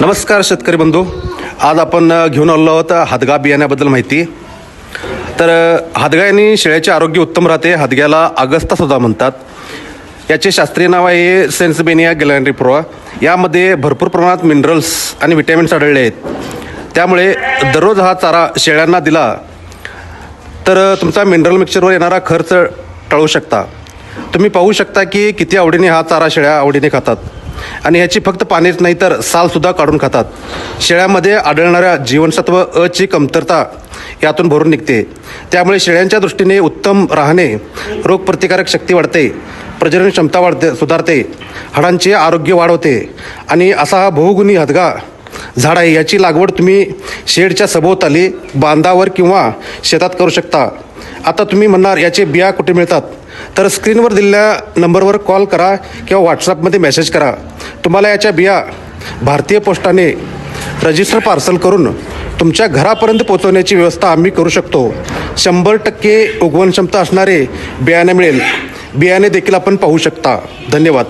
नमस्कार शेतकरी बंधू. आज आपण घेऊन आलो आहोत हादगा बियाण्याबद्दल माहिती. तर अ, हादगा शेळ्याचे आरोग्य उत्तम राहते हादग्याला अगस्ता सुद्धा म्हणतात. याचे शास्त्रीय नाव आहे सेन्सबेनिया गॅलॅन्ड्री प्रोवा यामध्ये भरपूर प्रमाणात मिनरल्स आणि विटॅमिन्स आढळले आहेत. त्यामुळे दररोज हा चारा शेळ्यांना दिला तर तुमचा मिनरल मिक्सरवर येणारा खर्च टाळू शकता. तुम्ही पाहू शकता की किती आवडीने हा चारा शेळ्या आवडीने खातात. आणि ह्याची फक्त पाणीच नाही तर सालसुद्धा काढून खातात. शेळ्यामध्ये आढळणाऱ्या जीवनसत्व अ ची कमतरता यातून भरून निघते. त्यामुळे शेळ्यांच्या दृष्टीने उत्तम राहणे रोगप्रतिकारक शक्ती वाढते. प्रजनन क्षमता वाढते सुधारते. हाडांचे आरोग्य वाढवते. आणि असा हा बहुगुणी हदगा झाड आहे याची लागवड तुम्ही शेडच्या सभोवताली बांधावर किंवा शेतात करू शकता. आता तुम्ही म्हणणार याचे बिया कुठे मिळतात? तर स्क्रीनवर दिलेल्या नंबरवर कॉल करा किंवा व्हॉट्सअपमध्ये मेसेज करा. तुम्हाला याच्या बिया भारतीय पोस्टाने रजिस्टर पार्सल करून तुमच्या घरापर्यंत पोहोचवण्याची व्यवस्था आम्ही करू शकतो. शंभर टक्के उगवण क्षमता असणारे बियाणे मिळेल. बियाणे देखील आपण पाहू शकता. धन्यवाद.